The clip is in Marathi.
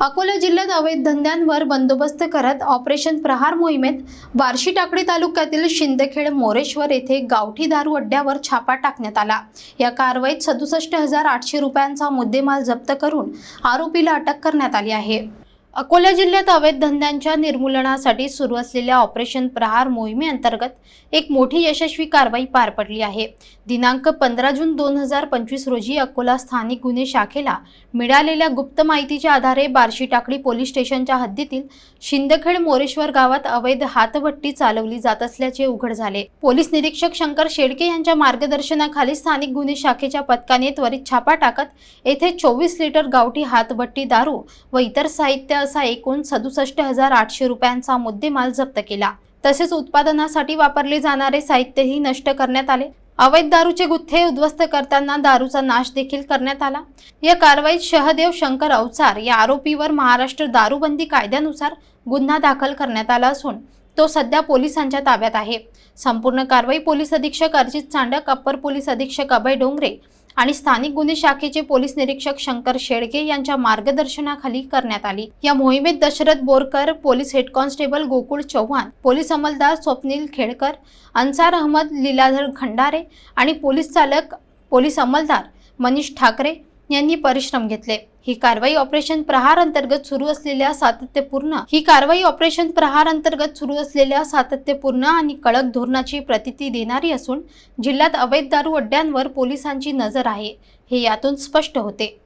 अकोला जिल्ह्यात अवैध धंद्यांवर बंदोबस्त करत ऑपरेशन प्रहार मोहिमेत बार्शी टाकळी तालुक्यातील शिंदखेड मोरेश्वर येथे गावठी दारू अड्ड्यावर छापा टाकण्यात आला. या कारवाईत सदुसष्ट हजार आठशे रुपयांचा मुद्देमाल जप्त करून आरोपीला अटक करण्यात आली आहे. अकोला जिल्ह्यात अवैध धंद्यांच्या निर्मूलनासाठी सुरू असलेल्या ऑपरेशन प्रहार मोहिमेअंतर्गत एक मोठी यशस्वी कारवाई पार पडली आहे. दिनांक पंधरा जून दोन हजार पंचवीस रोजी अकोला स्थानिक गुन्हे शाखेला मिळालेल्या गुप्त माहितीच्या आधारे बार्शी टाकडी पोलीस स्टेशनच्या हद्दीतील शिंदखेड मोरेश्वर गावात अवैध हातभट्टी चालवली जात असल्याचे उघड झाले. पोलीस निरीक्षक शंकर शेडके यांच्या मार्गदर्शनाखाली स्थानिक गुन्हे शाखेच्या पथकाने त्वरित छापा टाकत येथे चोवीस लिटर गावठी हातभट्टी दारू व इतर साहित्य असा एकूण सदुसष्ट हजार आठशे रुपयांचा मुद्देमाल जप्त केला. तसेच उत्पादनासाठी वापरले जाणारे साहित्यही नष्ट करण्यात आले. अवैध दारूचे गुत्थे उद्ध्वस्त करताना दारूचा नाश देखील करण्यात आला. या कारवाईत शहदेव शंकर अवचार या आरोपीवर महाराष्ट्र दारूबंदी कायद्यानुसार गुन्हा दाखल करण्यात आला असून तो सध्या पोलिसांच्या ताब्यात आहे. संपूर्ण कारवाई पोलीस अधीक्षक अर्जित चांडक अप्पर पोलीस अधीक्षक अभय डोंगरे आणि स्थानिक गुन्हे शाखेचे पोलीस निरीक्षक शंकर शेडगे यांच्या मार्गदर्शनाखाली करण्यात आली. या मोहिमेत Dasharath Borkar police head constable Gokul Chavan police अंमलदार Swapnil Khedkar Ansar Ahmed Liladhar Khandare आणि पोलीस चालक पोलीस अंमलदार मनीष ठाकरे यांनी परिश्रम घेतले. ही कारवाई ऑपरेशन प्रहार अंतर्गत सुरू असलेल्या सातत्यपूर्ण ही कारवाई ऑपरेशन प्रहार अंतर्गत सुरू असलेल्या सातत्यपूर्ण आणि कडक धोरणाची प्रतिती देणारी असून जिल्ह्यात अवैध दारू अड्ड्यांवर पोलिसांची नजर आहे हे यातून स्पष्ट होते.